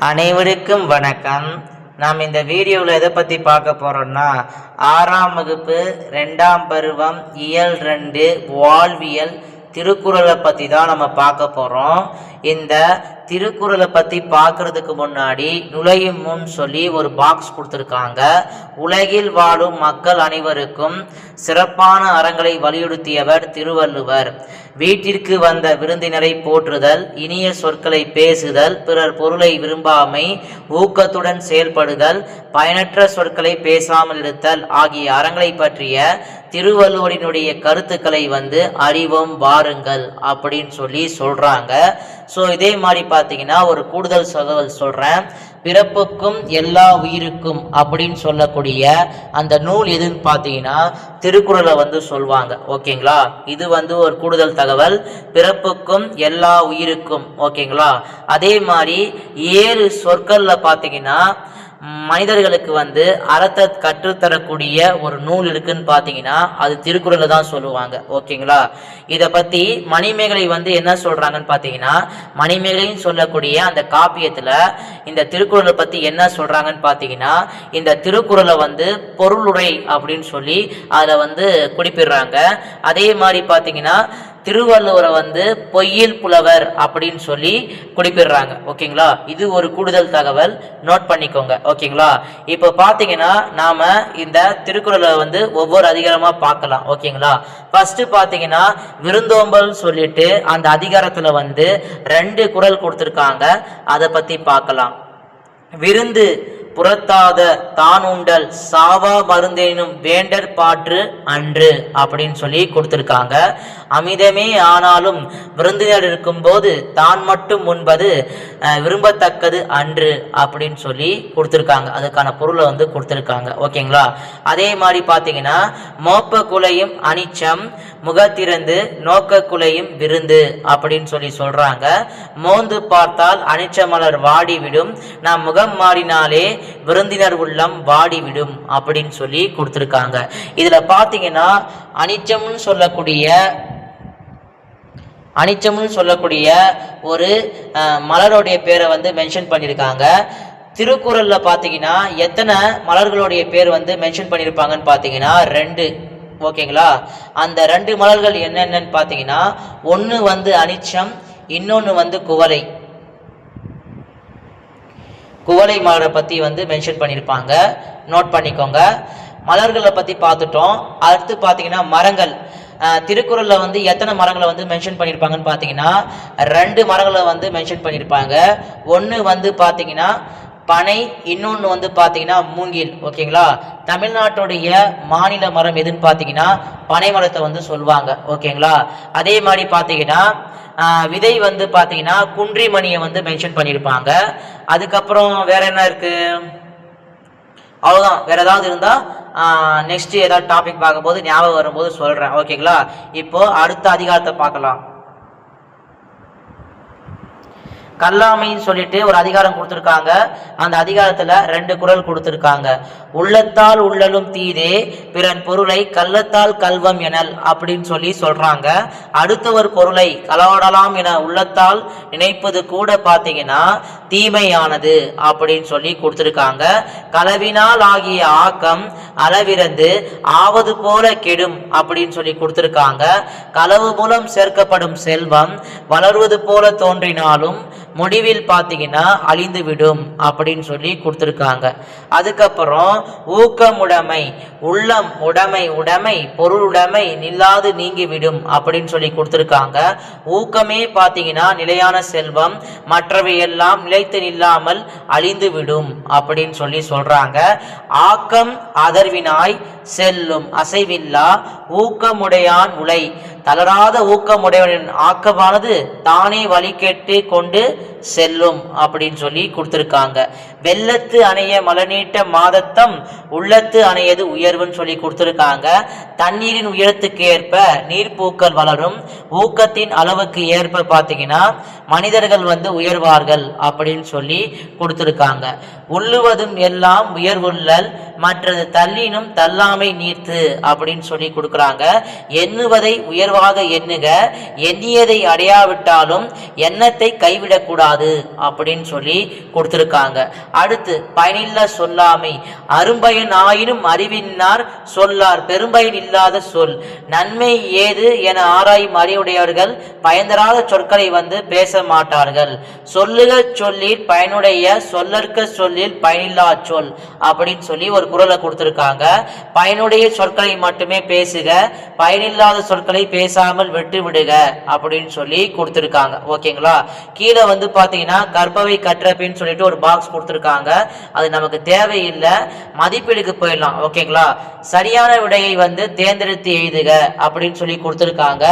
அனைவருக்கும் வணக்கம். நாம் இந்த வீடியோவில் எதை பற்றி பார்க்க போகிறோம்னா ஆறாம் வகுப்பு ரெண்டாம் பருவம் இயல் ரெண்டு வாழ்வியல் திருக்குறளை பற்றி தான் நம்ம பார்க்க போகிறோம் இந்த திருக்குறளை பற்றி பார்க்கறதுக்கு முன்னாடி நுழையும் முன் சொல்லி ஒரு பாக்ஸ் கொடுத்துருக்காங்க. உலகில் வாழும் மக்கள் அனைவருக்கும் சிறப்பான அறங்களை வலியுறுத்தியவர் திருவள்ளுவர். வீட்டிற்கு வந்த விருந்தினரை போற்றுதல் இனிய சொற்களை பேசுதல் பிறர் பொருளை விரும்பாமை ஊக்கத்துடன் செயல்படுதல் பயனற்ற சொற்களை பேசாமல் இருத்தல் ஆகிய அறங்களை பற்றிய திருவள்ளுவரினுடைய கருத்துக்களை வந்து அறிவோம் வாருங்கள் அப்படின்னு சொல்லி சொல்கிறாங்க ஸோ இதே மாதிரி பார்த்தீங்கன்னா ஒரு கூடுதல் தகவல் சொல்றேன். பிறப்புக்கும் எல்லா உயிருக்கும் அப்படின்னு சொல்லக்கூடிய அந்த நூல் எதுன்னு பார்த்தீங்கன்னா திருக்குறளை வந்து சொல்லுவாங்க ஓகேங்களா? இது வந்து ஒரு கூடுதல் தகவல். பிறப்புக்கும் எல்லா உயிருக்கும். ஓகேங்களா? அதே மாதிரி ஏழு சொற்களில் பார்த்தீங்கன்னா மனிதர்களுக்கு வந்து அறத்தை கற்றுத்தரக்கூடிய ஒரு நூல் இருக்குன்னு பார்த்தீங்கன்னா அது திருக்குறளில் தான் சொல்லுவாங்க. ஓகேங்களா? இதை பற்றி மணிமேகலை வந்து என்ன சொல்கிறாங்கன்னு பார்த்தீங்கன்னா மணிமேகலைன்னு சொல்லக்கூடிய அந்த காப்பியத்தில் இந்த திருக்குறளை பற்றி என்ன சொல்கிறாங்கன்னு பார்த்தீங்கன்னா இந்த திருக்குறளை வந்து பொருளுரை அப்படின்னு சொல்லி அதில் வந்து குறிப்பிடுறாங்க. அதே மாதிரி பார்த்தீங்கன்னா திருவள்ளுவரை வந்து பொய்யில் புலவர் அப்படின்னு சொல்லி குறிப்பிடுறாங்க. ஓகேங்களா? இது ஒரு கூடுதல் தகவல். நோட் பண்ணிக்கோங்க. ஓகேங்களா? இப்போ பார்த்தீங்கன்னா நாம் இந்த திருக்குறளை வந்து ஒவ்வொரு அதிகாரமாக பார்க்கலாம். ஓகேங்களா? ஃபஸ்ட்டு பார்த்தீங்கன்னா விருந்தோம்பல் சொல்லிட்டு அந்த அதிகாரத்தில் வந்து ரெண்டு குரல் கொடுத்துருக்காங்க. அதை பற்றி பார்க்கலாம். விருந்து புறத்தாத தான் உண்டல் சாவா மருந்தேனும் வேண்டற் பாற்று அன்று அப்படின்னு சொல்லி கொடுத்துருக்காங்க. அமிதமே ஆனாலும் விருந்தினர் இருக்கும்போது தான் மட்டும் உண்பது விரும்பத்தக்கது அன்று அப்படின்னு சொல்லி கொடுத்துருக்காங்க. அதுக்கான பொருளை வந்து கொடுத்துருக்காங்க. ஓகேங்களா? அதே மாதிரி பார்த்தீங்கன்னா மோப்ப குலையும் அனிச்சம் முகத்திறந்து நோக்க குலையும் விருந்து அப்படின்னு சொல்லி சொல்றாங்க. மோந்து பார்த்தால் அனிச்ச மலர் வாடிவிடும். நாம் முகம் மாறினாலே விருந்தினர் உள்ளம் வாடிவிடும் அப்படின்னு சொல்லி கொடுத்துருக்காங்க. இதுல பார்த்தீங்கன்னா அனிச்சம்னு சொல்லக்கூடிய அனிச்சம்னு சொல்லக்கூடிய ஒரு மலருடைய பேரை வந்து மென்ஷன் பண்ணியிருக்காங்க. திருக்குறளில் பார்த்தீங்கன்னா எத்தனை மலர்களுடைய பேர் வந்து மென்ஷன் பண்ணியிருப்பாங்கன்னு பார்த்தீங்கன்னா ரெண்டு. ஓகேங்களா? அந்த ரெண்டு மலர்கள் என்னென்னு பார்த்தீங்கன்னா ஒன்று வந்து அனிச்சம் இன்னொன்று வந்து குவளை. குவளை மலரை பற்றி வந்து மென்ஷன் பண்ணியிருப்பாங்க நோட் பண்ணிக்கோங்க. மலர்களை பற்றி பார்த்துட்டோம். அடுத்து பார்த்தீங்கன்னா மரங்கள். திருக்குறளில் வந்து எத்தனை மரங்களை வந்து மென்ஷன் பண்ணியிருப்பாங்கன்னு பார்த்தீங்கன்னா ரெண்டு மரங்களை வந்து மென்ஷன் பண்ணியிருப்பாங்க ஒன்று வந்து பார்த்தீங்கன்னா பனை இன்னொன்று வந்து பார்த்தீங்கன்னா மூங்கில் ஓகேங்களா? தமிழ்நாட்டுடைய மாநில மரம் எதுன்னு பார்த்தீங்கன்னா பனை மரத்தை வந்து சொல்லுவாங்க ஓகேங்களா? அதே மாதிரி பார்த்தீங்கன்னா விதை வந்து பார்த்தீங்கன்னா குன்றிமணியை வந்து மென்ஷன் பண்ணியிருப்பாங்க அதுக்கப்புறம் வேற என்ன இருக்கு? அவ்வளோதான் வேற ஏதாவது இருந்தால் நெக்ஸ்ட் ஏதாவது டாபிக் பார்க்கும்போது ஞாபகம் வரும்போது சொல்கிறேன் ஓகேங்களா? இப்போ அடுத்த அதிகாரத்தை பார்க்கலாம். கல்லாமைன்னு சொல்லிட்டு ஒரு அதிகாரம் கொடுத்துருக்காங்க. அந்த அதிகாரத்துல ரெண்டு குரல் கொடுத்துருக்காங்க. உள்ளத்தால் உள்ளலும் தீதே பிறன் பொருளை கள்ளத்தால் கல்வம் எனல் அப்படின்னு சொல்லி சொல்றாங்க. அடுத்தவர் பொருளை களவாடலாம் என உள்ளத்தால் நினைப்பது கூட பார்த்தீங்கன்னா தீமையானது அப்படின்னு சொல்லி கொடுத்துருக்காங்க. கலவினால் ஆகிய ஆக்கம் அளவிறந்து ஆவது போல கெடும் அப்படின்னு சொல்லி கொடுத்துருக்காங்க. களவு மூலம் சேர்க்கப்படும் செல்வம் வளர்வது போல தோன்றினாலும் முடிவில் பார்த்தீங்கன்னா அழிந்துவிடும் அப்படின்னு சொல்லி கொடுத்துருக்காங்க. அதுக்கப்புறம் ஊக்கமுடைமை உள்ளம் உடைமை உடைமை பொருளுடைமை நில்லாது நீங்கிவிடும் அப்படின்னு சொல்லி கொடுத்துருக்காங்க. ஊக்கமே பார்த்தீங்கன்னா நிலையான செல்வம் மற்றவையெல்லாம் நிலைத்து நில்லாமல் அழிந்துவிடும் அப்படின்னு சொல்லி சொல்றாங்க. ஆக்கம் அதர்வினாய் செல்லும் அசைவில்லா ஊக்கமுடையான் உலை தளராத ஊக்கமுடையவனின் ஆக்கமானது தானே வழி கேட்டு கொண்டு செல்லும் அப்படின்னு சொல்லி கொடுத்துருக்காங்க. வெள்ளத்து அணைய மலநீட்ட மாதத்தம் உள்ளத்து அணையது உயர்வுன்னு சொல்லி கொடுத்துருக்காங்க. தண்ணீரின் உயரத்துக்கு ஏற்ப நீர்ப்பூக்கள் வளரும். ஊக்கத்தின் அளவுக்கு ஏற்ப பார்த்தீங்கன்னா மனிதர்கள் வந்து உயர்வார்கள் அப்படின்னு சொல்லி கொடுத்துருக்காங்க. உள்ளுவதும் எல்லாம் உயர்வுள்ளல் மற்றது தள்ளினும் தள்ளாமை நீர்த்து அப்படின்னு சொல்லி கொடுக்குறாங்க. எண்ணுவதை உயர்வாக எண்ணுக எண்ணியதை அடையாவிட்டாலும் எண்ணத்தை கைவிடக்கூடாது அப்படின்னு சொல்லி கொடுத்துருக்காங்க. அடுத்து பயனில்ல சொல்லாமை. அரும்பயன் ஆயினும் அறிவினார் சொல்லார் பெரும்பயன் இல்லாத சொல். நன்மை ஏது என ஆராயும் அறிவுடையவர்கள் பயந்தராத சொற்களை வந்து பேச மாட்டார்கள். சொல்லுக சொல்லில் பயனுடைய சொல்லற்க சொல்லில் பயனில்லா சொல் அப்படின்னு சொல்லி ஒரு குரலை கொடுத்துருக்காங்க. பயனுடைய சொற்களை மட்டுமே பேசுக பயனில்லாத சொற்களை பேசாமல் விட்டு விடுக அப்படின்னு சொல்லி கொடுத்துருக்காங்க. ஓகேங்களா? கீழே வந்து பார்த்தீங்கன்னா கற்பவை கற்றப்பின்னு சொல்லிட்டு ஒரு பாக்ஸ் கொடுத்துருக்காங்க. அது நமக்கு தேவையில்லை. மதிப்பீடுக்கு போயிடலாம். ஓகேங்களா? சரியான விடையை வந்து தேர்ந்தெடுத்து எழுதுக அப்படின்னு சொல்லி கொடுத்துருக்காங்க.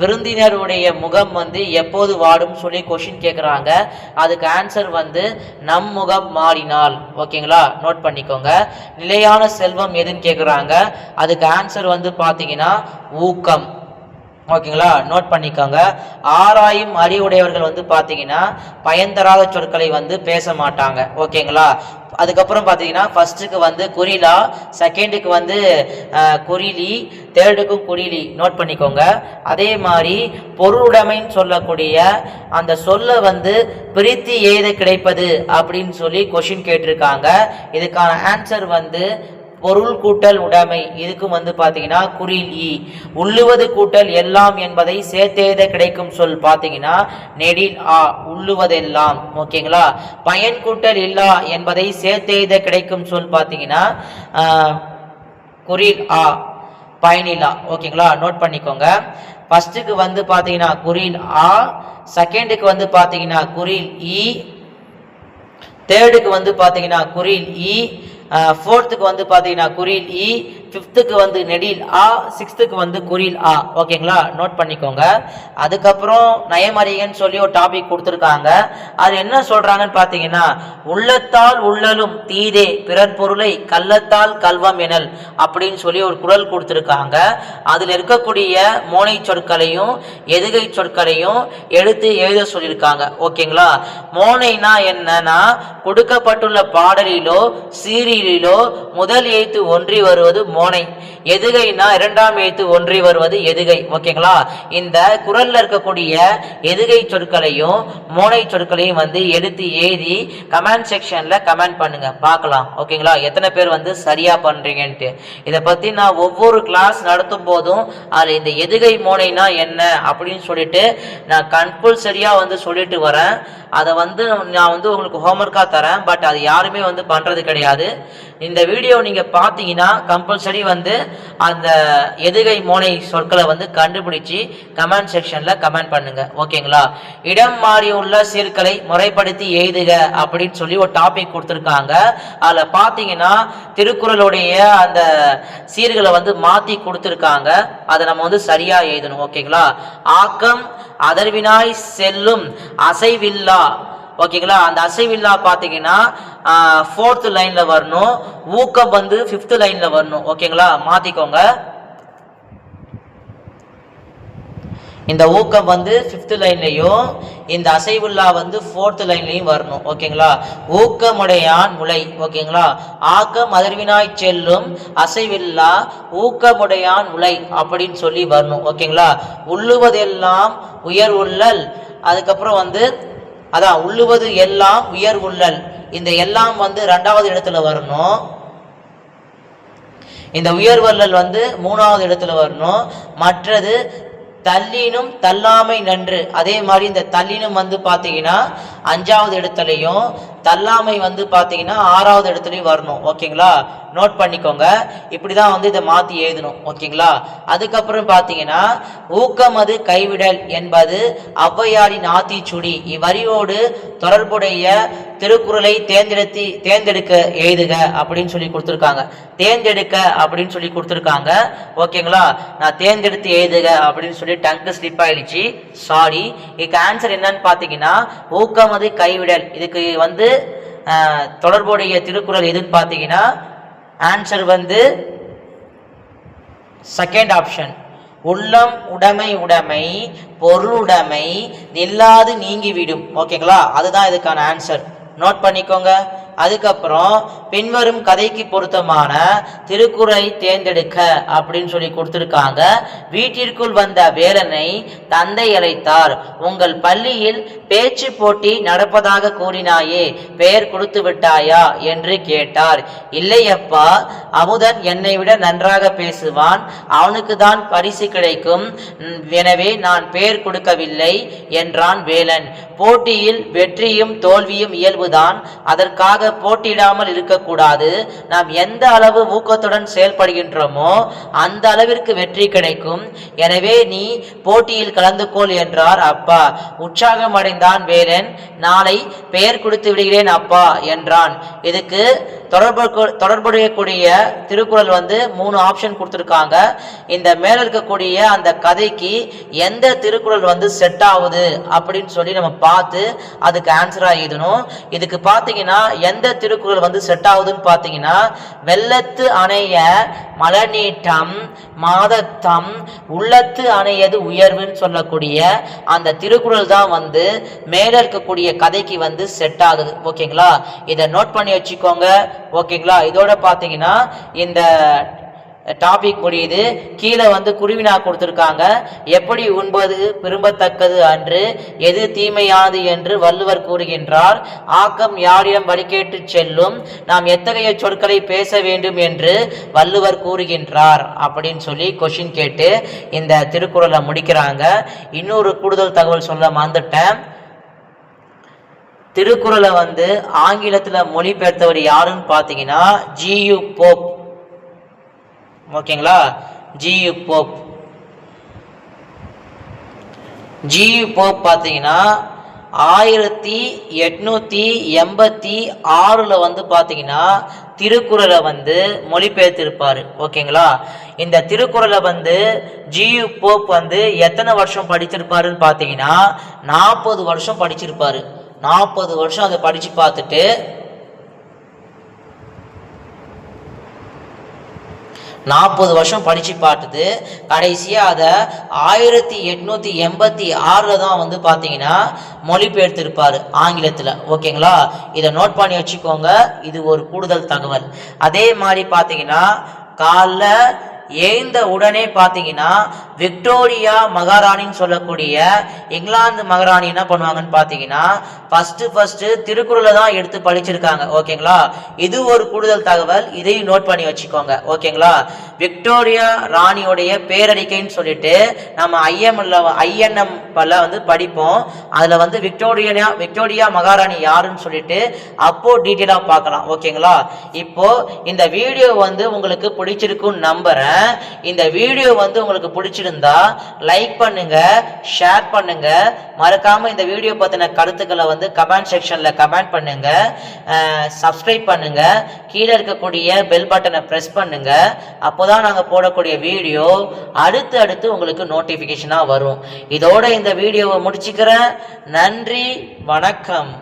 விருந்தினருடைய முகம் வந்து எப்போது வாடும் சொல்லி கொஷின் கேட்குறாங்க அதுக்கு ஆன்சர் வந்து நம் முகம் மாறினால். ஓகேங்களா? நோட் பண்ணிக்கோங்க. நிலையான செல்வம் எதுன்னு கேட்குறாங்க அதுக்கு ஆன்சர் வந்து பார்த்தீங்கன்னா ஊக்கம். ஓகேங்களா? நோட் பண்ணிக்கோங்க. ஆராயும் அறிவுடையவர்கள் வந்து பார்த்தீங்கன்னா பயன்தராத சொற்களை வந்து பேச மாட்டாங்க. ஓகேங்களா? அதுக்கப்புறம் பார்த்தீங்கன்னா ஃபர்ஸ்ட்டுக்கு வந்து குறிலா செகண்டுக்கு வந்து குறிலி தேர்டுக்கும் குறிலி. நோட் பண்ணிக்கோங்க. அதே மாதிரி பொருளுடைமைன்னு சொல்லக்கூடிய அந்த சொல்லை வந்து பிரித்து ஏது கிடைப்பது அப்படின்னு சொல்லி கொஷின் கேட்டிருக்காங்க. இதுக்கான ஆன்சர் வந்து பொருள் கூட்டல் உடைமை. இதுக்கும் வந்து பார்த்தீங்கன்னா குறில். ஈ உள்ளுவது கூட்டல் எல்லாம் என்பதை சேர்த்தேத கிடைக்கும் சொல் பார்த்தீங்கன்னா நெடில் ஆ உள்ளுவதெல்லாம். ஓகேங்களா? பயன் கூட்டல் இல்லா என்பதை சேர்த்தேத கிடைக்கும் சொல் பார்த்தீங்கன்னா குறில் ஆ பயனிலா ஓகேங்களா? நோட் பண்ணிக்கோங்க. ஃபர்ஸ்ட்டுக்கு வந்து பார்த்தீங்கன்னா குறில் ஆ செகண்டுக்கு வந்து பார்த்தீங்கன்னா குறில் இ தேர்டுக்கு வந்து பார்த்தீங்கன்னா குறில் இ ஃபோர்த்துக்கு வந்து பார்த்தீங்கன்னா குறில் இ e, ஃபிஃப்த்துக்கு வந்து நெடில் ஆ சிக்ஸ்த்துக்கு வந்து குறில் ஆ. ஓகேங்களா? நோட் பண்ணிக்கோங்க. அதுக்கப்புறம் நயமறிகன்னு சொல்லி ஒரு டாபிக் கொடுத்துருக்காங்க. அது என்ன சொல்கிறாங்கன்னு பார்த்தீங்கன்னா உள்ளத்தால் உள்ளலும் தீதே பிறர் பொருளை கள்ளத்தால் கல்வம் எனல் அப்படின்னு சொல்லி ஒரு குரல் கொடுத்துருக்காங்க. அதில் இருக்கக்கூடிய மோனை சொற்களையும் எதுகை சொற்களையும் எடுத்து எழுத சொல்லியிருக்காங்க. ஓகேங்களா? மோனைனா என்னன்னா கொடுக்கப்பட்டுள்ள பாடலிலோ சீரியலிலோ முதல் எழுத்து ஒன்றி வருவது மோனை எதுகைனா இரண்டாம் எழுத்து ஒன்றி வருவது எதுகை ஓகேங்களா? இந்த குரல்ல இருக்கக்கூடிய எதுகை சொற்களையும் மோனை சொற்களையும் வந்து எடுத்து எழுதி கமெண்ட் செக்ஷன்ல கமெண்ட் பண்ணுங்க பார்க்கலாம் ஓகேங்களா? எத்தனை பேர் வந்து சரியா பண்றீங்கன்ட்டு. இதை பத்தி நான் ஒவ்வொரு கிளாஸ் நடத்தும் போதும் அதில் இந்த எதுகை மோனைனா என்ன அப்படின்னு சொல்லிட்டு நான் கம்பல்சரியா வந்து சொல்லிட்டு வரேன். அதை வந்து நான் வந்து உங்களுக்கு ஹோம்ஒர்க்காக தரேன் பட் அது யாருமே வந்து பண்ணுறது கிடையாது. இந்த வீடியோ நீங்கள் பார்த்தீங்கன்னா கம்பல்சரி வந்து அந்த எதுகை மோனை சொற்களை வந்து கண்டுபிடிச்சி கமெண்ட் செக்ஷனில் கமெண்ட் பண்ணுங்க. ஓகேங்களா இடம் மாறி உள்ள சீர்களை முறைப்படுத்தி எழுதுக அப்படின்னு சொல்லி ஒரு டாபிக் கொடுத்துருக்காங்க. அதில் பார்த்தீங்கன்னா திருக்குறளுடைய அந்த சீர்களை வந்து மாற்றி கொடுத்துருக்காங்க. அதை நம்ம வந்து சரியாக எழுதணும். ஓகேங்களா ஆக்கம் அதர்வினாய் செல்லும் அசைவில்லா ஓகேங்களா? அந்த அசைவில்லா பார்த்தீங்கன்னா ஃபோர்த்து லைனில் வரணும். ஊக்கம் வந்து ஃபிஃப்த்து லைனில் வரணும். ஓகேங்களா? மாற்றிக்கோங்க இந்த ஊக்கம் வந்து ஃபிஃப்த்து லைன்லையும் இந்த அசைவுல்லா வந்து ஃபோர்த்து லைன்லையும் வரணும். ஓகேங்களா? ஊக்கமுடையான் முளை ஓகேங்களா? ஆக்கம் அதிர்வினாய் செல்லும் அசைவில்லா ஊக்கமுடையான் முளை அப்படின்னு சொல்லி வரணும். ஓகேங்களா? உள்ளுவதெல்லாம் உயர் உள்ளல். அதுக்கப்புறம் வந்து அதான் உள்ளுவது எல்லாம் உயர் உள்ளல். இந்த எல்லாம் வந்து ரெண்டாவது இடத்துல வரணும். இந்த உயர்வல்லல் வந்து மூணாவது இடத்துல வரணும். மற்றது தள்ளினும் தள்ளாமை நன்று. அதே மாதிரி இந்த தள்ளினும் வந்து பார்த்தீங்கன்னா அஞ்சாவது இடத்துலையும் தள்ளாமை வந்து பார்த்தீங்கன்னா ஆறாவது இடத்துலையும் வரணும் ஓகேங்களா? நோட் பண்ணிக்கோங்க. இப்படி தான் வந்து இதை மாற்றி எழுதணும் ஓகேங்களா? அதுக்கப்புறம் பார்த்தீங்கன்னா ஊக்கம் அது கைவிடல் என்பது ஔவையாரின் ஆத்திச்சுடி. இவ்வரியோடு தொடர்புடைய திருக்குறளை தேர்ந்தெடுத்து தேர்ந்தெடுக்க எழுதுக அப்படின்னு சொல்லி கொடுத்துருக்காங்க. தேர்ந்தெடுக்க அப்படின்னு சொல்லி கொடுத்துருக்காங்க ஓகேங்களா? நான் தேர்ந்தெடுத்து எழுதுக அப்படின்னு சொல்லி டங்கு ஸ்லிப் ஆயிடுச்சு. சாரி இதுக்கு ஆன்சர் என்னன்னு பார்த்தீங்கன்னா ஊக்கம் அது கைவிடல். இதுக்கு வந்து தொடர்புடைய திருக்குறள் எதுன்னு பார்த்தீங்கன்னா ஆன்சர் வந்து செகண்ட் ஆப்ஷன் உள்ளம் உடைமை உடைமை பொருளுடைமை நில்லாது நீங்கிவிடும். ஓகேங்களா அதுதான் இதுக்கான ஆன்சர் நோட் பண்ணிக்கோங்க. அதுக்கப்புறம் பின்வரும் கதைக்கு பொருத்தமான திருக்குறளை தேர்ந்தெடுக்க அப்படின்னு சொல்லி கொடுத்துருக்காங்க. வீட்டிற்குள் வந்த வேலனை தந்தை அழைத்தார். உங்கள் பள்ளியில் பேச்சு போட்டி நடப்பதாக கூறினாயே பெயர் கொடுத்து விட்டாயா? என்று கேட்டார். இல்லையப்பா அமுதன் என்னை விட நன்றாக பேசுவான். அவனுக்கு தான் பரிசு கிடைக்கும். எனவே நான் பெயர் கொடுக்கவில்லை என்றான் வேலன். போட்டியில் வெற்றியும் தோல்வியும் இயல்புதான். அதற்காக போட்டியிடாமல் இருக்கக்கூடாது? நாம் எந்த அளவு ஊக்கத்துடன் செயல்படுகின்றோமோ அந்த அளவிற்கு வெற்றி கிடைக்கும். எனவே நீ போட்டியில் கலந்து கொள் என்றார் அப்பா. உற்சாகம் அடைந்தான் வேலன். நாளை பெயர் கொடுத்து விடுகிறேன் அப்பா என்றான். இதுக்கு தொடர்பு தொடர்புடைய கூடிய திருக்குறள் வந்து மூணு ஆப்ஷன் கொடுத்துருக்காங்க. இந்த மேல இருக்கக்கூடிய அந்த கதைக்கு எந்த திருக்குறள் வந்து செட் ஆகுது அப்படின்னு சொல்லி நம்ம பார்த்து அதுக்கு ஆன்சராக எழுதணும். இதுக்கு பார்த்தீங்கன்னா எந்த திருக்குறள் வந்து செட் ஆகுதுன்னு பார்த்தீங்கன்னா வெள்ளத்து அணைய மலநீட்டம் மாதத்தம் உள்ளத்து அணையது உயர்வுன்னு சொல்லக்கூடிய அந்த திருக்குறள் தான் வந்து மேலே இருக்கக்கூடிய கதைக்கு வந்து செட் ஆகுது. ஓகேங்களா இதை நோட் பண்ணி வச்சுக்கோங்க. ஓகேங்களா இதோட பார்த்தீங்கன்னா இந்த டாபிக் முடியுது. கீழே வந்து குருவினா கொடுத்துருக்காங்க. எப்படி உண்பது விரும்பத்தக்கது அன்று எது தீமையானது என்று வள்ளுவர் கூறுகின்றார். ஆக்கம் யாரிடம் வழிகேட்டு செல்லும் நாம் எத்தகைய சொற்களை பேச வேண்டும் என்று வள்ளுவர் கூறுகின்றார் அப்படின்னு சொல்லி கொஷின் கேட்டு இந்த திருக்குறளை முடிக்கிறாங்க. இன்னொரு கூடுதல் தகவல் சொல்ல மறந்துட்டேன். திருக்குறளை வந்து ஆங்கிலத்தில் மொழிபெயர்த்தவர் யாருன்னு பார்த்தீங்கன்னா ஜியு போப். ஓகேங்களா? ஜி போப் ஜி போப் பார்த்தீங்கன்னா ஆயிரத்தி எட்நூற்றி எண்பத்தி ஆறில் வந்து பார்த்தீங்கன்னா திருக்குறளை வந்து மொழிபெயர்த்திருப்பார். ஓகேங்களா? இந்த திருக்குறளை வந்து ஜியு போப் வந்து எத்தனை வருஷம் படிச்சிருப்பாருன்னு பார்த்தீங்கன்னா நாற்பது வருஷம் படிச்சிருப்பார். நாற்பது வருஷம் அதை படித்து பார்த்துட்டு நாற்பது வருஷம் படித்து பார்த்துட்டு கடைசியாக அதை ஆயிரத்தி எட்நூற்றி எண்பத்தி ஆறில் தான் வந்து பார்த்தீங்கன்னா மொழிபெயர்த்திருப்பார் ஆங்கிலத்தில். ஓகேங்களா? இதை நோட் பண்ணி வச்சுக்கோங்க. இது ஒரு கூடுதல் தகவல். அதே மாதிரி பார்த்தீங்கன்னா காலைல ஏய்ந்த உடனே பார்த்தீங்கன்னா விக்டோரியா மகாராணின்னு சொல்லக்கூடிய இங்கிலாந்து மகாராணி என்ன பண்ணுவாங்கன்னு பார்த்தீங்கன்னா ஃபஸ்ட்டு ஃபஸ்ட்டு திருக்குறளை தான் எடுத்து படிச்சிருக்காங்க. ஓகேங்களா? இது ஒரு கூடுதல் தகவல். இதையும் நோட் பண்ணி வச்சுக்கோங்க. ஓகேங்களா? விக்டோரியா ராணியோடைய பேரறிக்கைன்னு சொல்லிட்டு நம்ம ஐஎம்எல்ல ஐஎன்எம் பல வந்து படிப்போம். அதில் வந்து விக்டோரியா விக்டோரியா மகாராணி யாருன்னு சொல்லிட்டு அப்போ டீட்டெயிலாக பார்க்கலாம். ஓகேங்களா? இப்போ இந்த வீடியோ வந்து உங்களுக்கு பிடிச்சிருக்குன்னு நம்புறேன். இந்த வீடியோ வந்து உங்களுக்கு பிடிச்சிருந்தா லைக் பண்ணுங்க ஷேர் பண்ணுங்க. மறக்காம இந்த வீடியோ பத்தின கருத்துக்களை வந்து கமெண்ட் செக்ஷன்ல கமெண்ட் பண்ணுங்க. சப்ஸ்கிரைப் பண்ணுங்க. கீழே இருக்கக்கூடிய பெல் பட்டனை ப்ரெஸ் பண்ணுங்க. அப்போதான் நாங்கள் போடக்கூடிய வீடியோ அடுத்து அடுத்து உங்களுக்கு நோட்டிஃபிகேஷனாக வரும். இதோட இந்த வீடியோவை முடிச்சுக்கிறேன். நன்றி வணக்கம்.